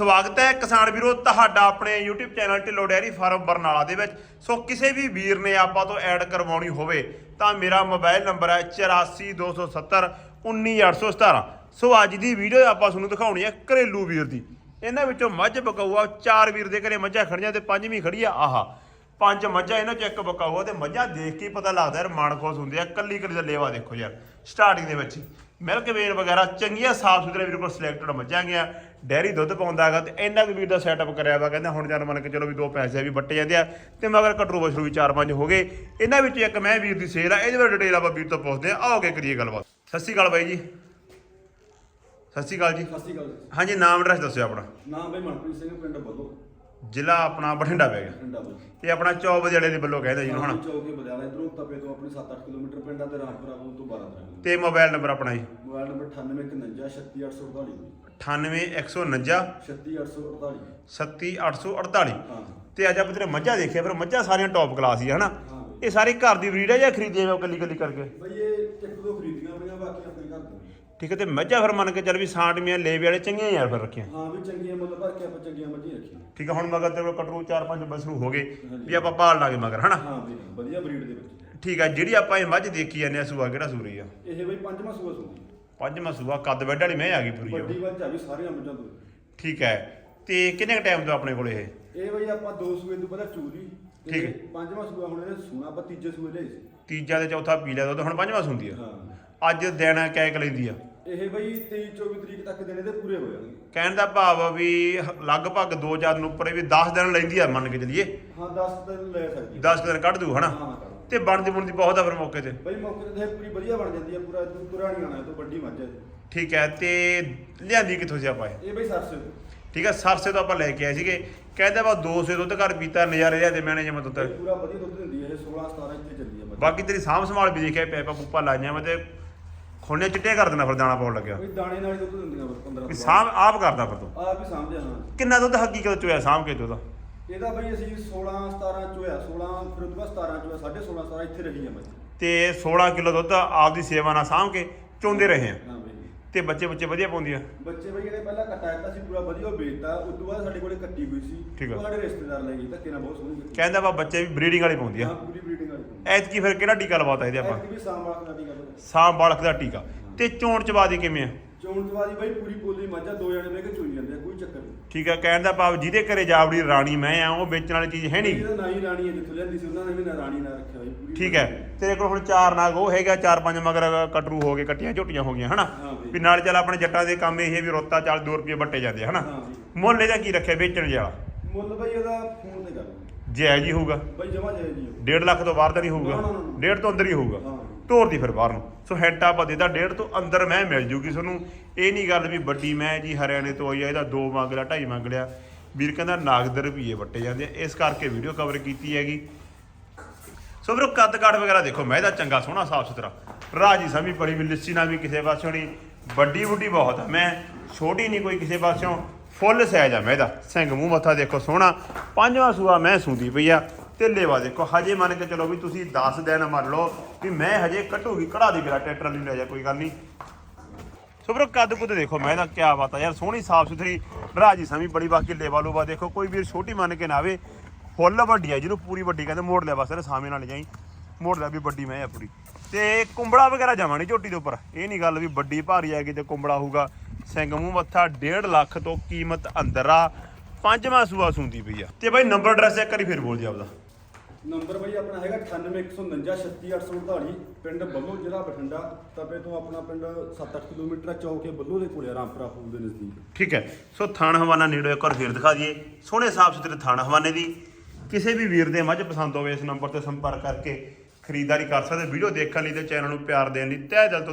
ਸਵਾਗਤ ਹੈ ਕਿਸਾਨ ਵੀਰੋ ਤੁਹਾਡਾ ਆਪਣੇ YouTube channel Dhillon dairy farm Barnala ਦੇ ਵਿੱਚ। ਸੋ ਕਿਸੇ ਵੀ ਵੀਰ ਨੇ ਆਪਾਂ ਤੋਂ ਐਡ ਕਰਵਾਉਣੀ ਹੋਵੇ ਤਾਂ ਮੇਰਾ ਮੋਬਾਈਲ ਨੰਬਰ ਹੈ 84270 19817 ਸੋ ਅੱਜ ਦੀ ਵੀਡੀਓ ਆਪਾਂ ਤੁਹਾਨੂੰ ਦਿਖਾਉਣੀ ਹੈ ਘਰੇਲੂ ਵੀਰ ਦੀ। ਇਹਨਾਂ ਵਿੱਚੋਂ ਮੱਝ ਬਕਾਊਆ ਚਾਰ ਵੀਰ ਦੇ ਘਰੇ ਮੱਝਾਂ ਖੜੀਆਂ ਤੇ ਪੰਜਵੀਂ ਖੜੀ ਆ, ਆਹਾ। ਪੰਜ ਮੱਝਾਂ ਇਹਨਾਂ ਚ ਇੱਕ ਬਕਾਊਆ ਤੇ ਮੱਝਾਂ ਦੇਖ ਕੇ ਪਤਾ ਲੱਗਦਾ ਯਾਰ ਮਨ ਖੁਸ਼ ਹੁੰਦੇ ਆ ਕੱਲੀ ਕੱਲੀ ਦਾ ਲੇਵਾ ਦੇਖੋ ਯਾਰ ਸਟਾਰਟਿੰਗ ਦੇ ਵਿੱਚ ਹੀ। ਮਿਲਕ ਵੇਨ ਵਗੈਰਾ ਚੰਗੀਆਂ ਸਾਫ਼ ਸੁਥਰੇ ਵੀਰ ਕੋਲ ਸਿਲੈਕਟਡ ਮੱਝਾਂ ਗਿਆ ਡੈਰੀ ਦੁੱਧ ਪਾਉਂਦਾ ਹੈਗਾ ਤੇ ਇਹਨਾਂ ਕੁ ਵੀਰ ਦਾ ਸੈਟਅਪ ਕਰਿਆ ਵਾ ਕਹਿੰਦਾ ਹੁਣ ਜਨ ਮੰਨ ਕੇ ਚਲੋ ਵੀ ਦੋ ਪੈਸੇ ਵੀ ਵੱਟੇ ਜਾਂਦੇ ਆ ਤੇ ਮਗਰ ਕਟਰੂ ਬਸ਼ਰੂ ਵੀ ਚਾਰ ਪੰਜ ਹੋ ਗਏ। ਇਹਨਾਂ ਵਿੱਚ ਇੱਕ ਮੈਂ ਵੀਰ ਦੀ ਸੇਲ ਆ ਇਹਦੇ ਬਾਰੇ ਡਿਟੇਲ ਆਪਾਂ ਵੀਰ ਤੋਂ ਪੁੱਛਦੇ ਆ। ਆਓਗੇ ਕਰੀਏ ਗੱਲਬਾਤ। ਸਤਿ ਸ਼੍ਰੀ ਅਕਾਲ ਬਾਈ ਜੀ। ਸਤਿ ਸ਼੍ਰੀ ਅਕਾਲ ਜੀ। ਸਤਿ ਸ਼੍ਰੀ ਅਕਾਲ ਜੀ। ਹਾਂਜੀ ਨਾਮ ਐਡਰੈਸ ਦੱਸਿਓ ਆਪਣਾ। ਨਾਮ ਬਈ ਮਨਪ੍ਰੀਤ ਸਿੰਘ ਪਿੰਡ ਬੱਲੋ। ਜ਼ਿਲ੍ਹਾ ਆਪਣਾ ਬਠਿੰਡਾ ਪੈ ਗਿਆ। ਪਿੰਡਾ ਬਈ ਇਹ ਆਪਣਾ ਚੌਬ ਜਿਹੜੇ ਦੇ ਵੱਲੋਂ ਕਹਿੰਦਾ ਜੀ ਹਣਾ। ਚੌਕੇ ਬਜਾਲਾ ਇਧਰੋਂ ਤਪੇ ਤੋਂ ਆਪਣੀ 7-8 ਕਿਲੋਮੀਟਰ ਪਿੰਡ ਆ ਤੇ ਰਾਮਪੁਰਾ ਕੋਲ ਤੋਂ 12 ਕਿਲੋਮੀਟਰ ਤੇ ਮੋਬਾਈਲ ਨੰਬਰ ਆਪਣਾ ਜੀ। ਮੋਬਾਈਲ ਨੰਬਰ 9851 98149 36848 37848 ਹਾਂ। ਤੇ ਅੱਜ ਆਪਾਂ ਤੇਰੇ ਮੱਝਾਂ ਦੇਖਿਆ ਫਿਰ ਮੱਝਾਂ ਸਾਰੀਆਂ ਟੌਪ ਕਲਾਸ ਹੀ ਆ ਹਨਾ? ਹਾਂ। ਇਹ ਸਾਰੀ ਘਰ ਦੀ ਬਰੀਡ ਹੈ ਜਾਂ ਖਰੀਦੇ ਹੋ ਕੱਲੀ ਕੱਲੀ ਕਰਕੇ? ਬਈ ਇਹ ਇੱਕ ਦੋ ਖਰੀਦੀਆਂ ਪਈਆਂ ਬਾਕੀ ਆਪਣੇ ਘਰ ਦੀਆਂ। ਠੀਕ ਹੈ ਤੇ ਮੱਝਾਂ ਫਿਰ ਮੰਨ ਕੇ ਚੱਲ ਵੀ ਸਾਂਟਮੀਆਂ ਲੇਵੇ ਵਾਲੇ ਚੰਗੀਆਂ ਯਾਰ ਫਿਰ ਰੱਖੀਆਂ। ਹਾਂ ਵੀ ਚੰਗੀਆਂ ਮੁੱਲ ਭਰ ਕੇ ਆਪਾਂ ਚੰਗੀਆਂ ਮੱਝੀਆਂ ਰੱਖੀਆਂ। ਠੀਕ ਹੈ ਹੁਣ ਮਗਰ ਤੇਰੇ ਕੋਲ ਕਟਰੂ ਚਾਰ ਪੰਜ ਬਸਰੂ ਹੋ ਗਏ ਵੀ ਆਪਾਂ ਪਾਲ ਲਾਂਗੇ ਮਗਰ ਹਨਾ? ਹਾਂ ਵੀ ਵਧੀਆ ਬਰੀਡ ਦੇ ਵਿੱਚ। ਠੀਕ ਹੈ ਜਿਹੜੀ ਆਪਾਂ ਇਹ ਮੱਝ ਦੇਖੀ ਜਾਂਦੇ ਆ ਸੂਆ ਕਿਹੜਾ ਸੂਰੀ ਆ? ਇਹ ਬਈ ਪੰਜਵਾਂ ਸੂਆ ਸੂਈ ਪੰਜਵਾਂ ਸੂਆ ਕੱਦ ਬੈੱਡ ਵਾਲੀ ਮੈਂ ਆ ਗਈ ਪੂਰੀ ਵੱਡੀ। ਵੱਜ ਆ ਵੀ ਸਾਰੀਆਂ ਮੱਝਾਂ ਤੋਂ। ਠੀਕ ਹੈ ਤੇ ਕਿੰਨੇ ਕ ਟਾਈਮ ਤੋਂ ਆਪਣੇ ਕੋਲ ਇਹ? ਇਹ ਬਈ ਆਪਾਂ ਦੋ ਸੂਏ ਤੋਂ ਪਹਿਲਾਂ ਚੂਲੀ ਠੀਕ ਹੈ। ਪੰਜਵਾਂ ਸੂਆ ਹੁਣ ਇਹਨੇ ਸੂਣਾ ਆਪਾਂ ਤੀਜੇ ਸੂਏ ਲਈ ਤੀਜਾ ਤੇ ਚੌਥਾ ਪੀ ਲਿਆ ਦੁੱਧ ਹੁਣ ਪੰਜਵਾਂ ਸੁੰਦੀ ਆ। ਹਾਂ। ਅੱਜ ਦਿਨ ਕੈਕ ਲੈਂਦੀ ਆ? ਇਹ ਬਈ 23 24 ਤਰੀਕ ਤੱਕ ਦਿਨ ਇਹਦੇ ਪੂਰੇ ਹੋ ਜਾਣਗੇ। ਕਹਿਣ ਦਾ ਭਾਵ ਆ ਵੀ ਹ- ਲਗਭਗ 2 ਚਾਰ ਨੂੰ ਉੱਪਰ ਵੀ 10 ਦਿਨ ਲੈਂਦੀ ਆ ਮੰਨ ਕੇ ਚੱਲੀਏ। ਹਾਂ 10 ਦਿਨ ਲੈ ਸਕਦੀ ਹੈ। 10 ਦਿਨ ਕੱਢ ਦੂ ਹਨਾ? ਹਾਂ ਕਰ ਤੇ ਬਣਦੀ ਬਣਦੀ ਬਹੁਤ ਆ ਫਿਰ ਮੌਕੇ ਤੇ। ਬਈ ਮੌਕੇ ਤੇ ਪੂਰੀ ਵਧੀਆ ਬਣ ਜਾਂਦੀ ਹੈ ਪੂਰਾ ਤੂੰ ਪੁਰਾਣੀ ਆਣਾ ਤੋਂ ਵੱਡੀ ਮੱਝ ਹੈ। ਠੀਕ ਹੈ ਤੇ ਲਿਆਂਦੀ ਕਿੱਥੋਂ ਸੀ ਆਪਾਂ ਇਹ? ਇਹ ਬਈ ਸਰਸੇ ਠੀਕ ਹੈ ਸਰਸੇ ਤੋਂ ਆਪਾਂ ਲੈ ਕੇ ਆਏ ਸੀਗੇ। ਕਹਿੰਦੇ ਵਾ 200 ਦੁੱਧ ਘਰ ਪੀਤਾ ਨਜ਼ਾਰੇ ਲਿਆ ਤੇ ਮੈਨੇ ਜਿਵੇਂ ਦੁੱਧ। ਪੂਰਾ ਵਧੀਆ ਦੁੱਧ ਦਿੰਦੀ ਹੈ ਇਹ 16 17 ਇੱਥੇ ਚੱਲੀ ਹੈ ਮੱਝ। ਬਾਕੀ ਤੇਰੀ ਸਾਂਭ ਸੰਭਾਲ ਵੀ ਦੇਖਿਆ ਪੈਪਾ ਪੂਪਾ ਲਾਈਆਂ ਮੈਂ ਤੇ ਖੋਨੇ ਚਿੱਟੇ ਕਰ ਦੇਣਾ ਫਿਰ ਦਾਣਾ ਪਾਉਣ ਲੱਗਿਆ। ਕੋਈ ਦਾਣੇ ਨਾਲ ਹੀ ਦੁੱਧ ਦਿੰਦੀਆਂ ਬਸ 15 ਵੀ ਸਾਂਭ ਆਪ ਕਰਦਾ ਫਿਰ ਤੂੰ। ਆਪ ਹੀ ਸਮਝਿਆ ਹਾਂ। ਕਿੰਨਾ ਦੁੱਧ ਹਕੀਕਤ ਚ ਹੋਇਆ ਸਾਂਭ ਕੇ ਦੁੱਧ ਇਹਦਾ ਬਈ ਅਸੀਂ 16 17 ਚੋਇਆ 16 ਫਿਰ ਉਹ ਤੋਂ ਬਾਅਦ 17 ਚੋਇਆ 16.5 17 ਇੱਥੇ ਰਹੀ ਹੈ ਮੱਝ ਤੇ 16 ਕਿਲੋ ਦੁੱਧ ਆਪਦੀ ਸੇਵਾ ਨਾਲ ਸਾਂਭ ਕੇ ਚੋਂਦੇ ਰਹੇ ਆ। ਹਾਂ ਬਈ। ਤੇ ਬੱਚੇ ਬੱਚੇ ਵਧੀਆ ਪਾਉਂਦੀ ਆ ਬੱਚੇ ਬਈ ਇਹਨੇ ਪਹਿਲਾਂ ਕੱਟਾ ਦਿੱਤਾ ਸੀ ਪੂਰਾ ਵਧੀਆ ਉਹ ਵੇਚਤਾ ਉਸ ਤੋਂ ਬਾਅਦ ਸਾਡੇ ਕੋਲੇ ਕੱਟੀ ਹੋਈ ਸੀ। ਠੀਕ ਆ। ਉਹ ਸਾਡੇ ਰਿਸ਼ਤੇਦਾਰ ਲੈ ਗਏ ਧੱਕੇ ਨਾਲ ਬਹੁਤ ਸੋਹਣੀ ਕੱਟੀ। ਕਹਿੰਦਾ ਵਾ ਬੱਚੇ ਵੀ ਬਰੀਡਿੰਗ ਵਾਲੀ ਪਾਉਂਦੀ ਆ ਹਾਂ ਪੂਰੀ ਬਰੀਡਿੰਗ ਐਤਕੀ ਫਿਰ ਕਿਹੜਾ ਟੀਕਾ ਲਵਾਤਾ ਇਹਦੇ ਆਪਾਂ? ਐਤਕੀ ਵੀ ਸਾਂਭ ਬਾਲਕ ਦਾ ਟੀਕਾ। ਤੇ ਚੋਣ ਚਵਾਦੀ ਕਿਵੇਂ ਆ? ਚੋਣ ਚਵਾਦੀ ਬਾਈ ਪੂਰੀ ਪੋਲੀ ਮੱਝਾਂ ਦੋ ਜਣੇ ਲੈ ਕੇ ਚੋਈ ਜਾਂਦੇ ਆ ਕੋਈ ਚੱਕਰ ਨਹੀਂ। ਠੀਕ ਆ ਕਹਿਣ ਦਾ ਭਾਵ ਜਿਹਦੇ ਘਰੇ ਜਾਵੜੀ ਰਾਣੀ ਮੈਂ ਆ ਉਹ ਵੇਚਣ ਵਾਲੀ ਚੀਜ਼ ਹੈ ਨਹੀਂ। ਇਹਦਾ ਨਾ ਹੀ ਰਾਣੀ ਹੈ ਜਿੱਥੋਂ ਲੈਂਦੀ ਸੀ ਉਹਨਾਂ ਨੇ ਵੀ ਨਾ ਰਾਣੀ ਨਾ ਰੱਖਿਆ ਬਾਈ ਪੂਰੀ ਠੀਕ ਹੈ ਤੇਰੇ ਕੋਲ ਹੁਣ ਚਾਰ ਨਾਗ ਉਹ ਹੈਗਾ ਚਾਰ ਪੰਜ ਮਗਰ ਕਟਰੂ ਹੋ ਗਏ ਕੱਟੀਆਂ ਝੋਟੀਆਂ ਹੋ ਗਈਆਂ ਹਨਾ। ਵੀ ਨਾਲ ਚੱਲ ਆਪਣੇ ਜੱਟਾਂ ਦੇ ਕੰਮ ਇਹ ਵੀ ਰੋਤਾ ਚੱਲ 2 ਰੁਪਏ ਵੱਟੇ ਜਾਂਦੇ ਹਨਾ। ਮੁੱਲ ਇਹਦਾ ਕੀ ਰੱਖਿਆ ਵੇਚਣ ਵਾਲਾ? ਮੁੱਲ ਬਾਈ ਇਹਦਾ ਫੋਨ ਤੇ ਕਰ ਜਾਇਜ਼ ਹੀ ਹੋਊਗਾ। ਬਾਈ ਜਮਾ ਜਾਏ ਜੀ 1.5 ਲੱਖ ਤੋਂ ਬਾਹਰ ਤਾਂ ਨਹੀਂ ਨਾ, ਨਾ, ਹੋਊਗਾ ਨਾ। ਡੇਢ ਤੋਂ ਅੰਦਰ ਹੀ ਹੋਊਗਾ। ਹਾਂ। ਤੋਰ ਦੀ ਫਿਰ ਬਾਹਰ ਨੂੰ। ਸੋ ਹੈਂਟਾ ਆਪਾਂ ਦੇਦਾ ਡੇਢ ਤੋਂ ਅੰਦਰ ਮੈਂ ਮਿਲ ਜੂਗੀ ਤੁਹਾਨੂੰ। ਇਹ ਨਹੀਂ ਗੱਲ ਵੀ ਵੱਡੀ ਮੈਂ ਜੀ ਹਰਿਆਣੇ ਤੋਂ ਆਈ ਆ ਇਹਦਾ 2 ਮੰਗ ਲਿਆ 2.5 ਮੰਗ ਲਿਆ। ਵੀਰ ਕਹਿੰਦਾ ਨਾਗਦ ਰੁਪਈਏ ਵੱਟੇ ਜਾਂਦੇ ਆ। ਇਸ ਕਰਕੇ ਵੀਡੀਓ ਕਵਰ ਕੀਤੀ ਹੈਗੀ। ਸੋ ਵੀਰੋ ਕੱਦ ਕਾਠ ਵਗੈਰਾ ਦੇਖੋ ਮੈਂ ਇਹਦਾ ਚੰਗਾ ਸੋਹਣਾ ਸਾਫ਼ ਸੁਥਰਾ। ਰਾਜੀ ਸਮੀ ਪੜੀ ਵੀ ਲਿੱਸੀ ਨਾ ਵੀ ਕਿਸੇ ਪਾਸਿਓਂ ਨਹੀਂ। ਵੱਡੀ ਬੁੱਢੀ ਬਹੁਤ ਆ। ਮੈਂ ਛੋਟੀ ਨਹੀਂ ਕੋਈ ਕਿਸੇ ਪਾਸਿਓਂ। ਫੁੱਲ ਸਾਈਜ਼ ਆ ਮੈਂ ਇਹਦਾ। ਸਿੰਘ ਮੂੰਹ ਮੱਥਾ ਦੇਖੋ ਸੋਹਣਾ। ਪੰਜਵਾਂ ਸੂਆ ਮੈਂ ਸੁੰਦੀ ਪਈ ਆ। ਤੇ ਲੇਵਾ ਦੇਖੋ, ਹਜੇ ਮੰਨ ਕੇ ਚਲੋ ਵੀ ਤੁਸੀਂ 10 ਦਿਨ ਮੰਨ ਲਓ ਵੀ ਮੈਂ ਹਜੇ ਕੱਟੂਗੀ ਕੜਾ ਦੀ ਮੇਰਾ ਟਰੈਕਟਰ ਨਹੀਂ ਲੈ ਜਾ, ਕੋਈ ਗੱਲ ਨਹੀਂ। ਸੋ ਵੀਰੋ ਕੱਦ ਕੁੱਦ ਦੇਖੋ ਮੈਂ ਇਹਦਾ ਕੀ ਬਾਤ ਆ ਯਾਰ, ਸੋਹਣੀ ਸਾਫ਼ ਸੁਥਰੀ ਰਾਜੀ ਸਮੀ ਬੜੀ ਬਾਕੀ ਲੇਵਾ ਲੂਵਾ ਦੇਖੋ, ਕੋਈ ਵੀਰ ਛੋਟੀ ਮੰਨ ਕੇ ਨਾ ਆਵੇ। ਫੁੱਲ ਵੱਡੀ ਆ, ਜਿਹਨੂੰ ਪੂਰੀ ਵੱਡੀ ਕਹਿੰਦੇ ਮੋੜ ਲਿਆ, ਬਸ ਇਹਨੇ ਸਾਹਮਣੇ ਨਾਲ ਜਾਈ। ਮੋੜ ਲਿਆ ਵੀ ਵੱਡੀ ਮੈਂ ਆ ਪੂਰੀ। ਤੇ ਕੁੰਬੜਾ ਵਗੈਰਾ ਜਾਵਾਂ ਨਹੀਂ ਝੋਟੀ ਦੇ ਉੱਪਰ। ਇਹ ਨਹੀਂ ਗੱਲ ਵੀ ਵੱਡੀ ਭਾਰੀ ਆ ਗਈ ਤੇ ਕੁੰਬੜਾ ਹੋਊਗਾ। ਸਿੰਘ ਮੂੰਹ ਮੱਥਾ 1.5 ਲੱਖ ਤੋਂ ਕੀਮਤ ਅੰਦਰ ਆ। ਪੰਜਵਾਂ ਸੂਆ ਸੁੰਦੀ ਪਈ ਆ। ਤੇ ਬਾਈ ਨੰਬਰ ਐਡਰੈਸ ਇੱਕ ਵਾਰੀ ਫਿਰ ਬੋਲ ਜੀ ਆਪਦਾ। ਨੰਬਰ ਬਾਈ ਆਪਣਾ ਹੈਗਾ 9819536848 ਪਿੰਡ ਬੱਲੋ ਜ਼ਿਲ੍ਹਾ ਬਠਿੰਡਾ ਤਪੇ ਤੋਂ ਆਪਣਾ ਪਿੰਡ 7-8 ਕਿਲੋਮੀਟਰ ਚੌਕੇ ਬੱਲੋ ਦੇ ਕੋਲੇ ਰਾਮਪੁਰਾ ਪੁਲ ਦੇ ਨਜ਼ਦੀਕ। ਠੀਕ ਹੈ। ਸੋ ਥਾਣ ਹਵਾਨਾ ਨੇੜੇ ਇੱਕ ਵਾਰ ਫੇਰ ਦਿਖਾ ਦਈਏ। ਸੋਹਣੇ ਸਾਫ਼ ਸੁਥਰੇ ਥਾਣ ਹਵਾਨੇ ਦੀ। ਕਿਸੇ ਵੀ ਵੀਰ ਦੇ ਮੱਝ ਪਸੰਦ ਹੋਵੇ ਇਸ ਨੰਬਰ ਤੇ ਸੰਪਰਕ ਕਰਕੇ ਖਰੀਦਦਾਰੀ ਕਰ ਸਕਦੇ ਵੀਡੀਓ ਦੇਖਣ ਲਈ ਤੇ ਚੈਨਲ ਨੂੰ ਪਿਆਰ ਦੇਣ ਲਈ ਤਹਿ ਦਿਲ ਤੋਂ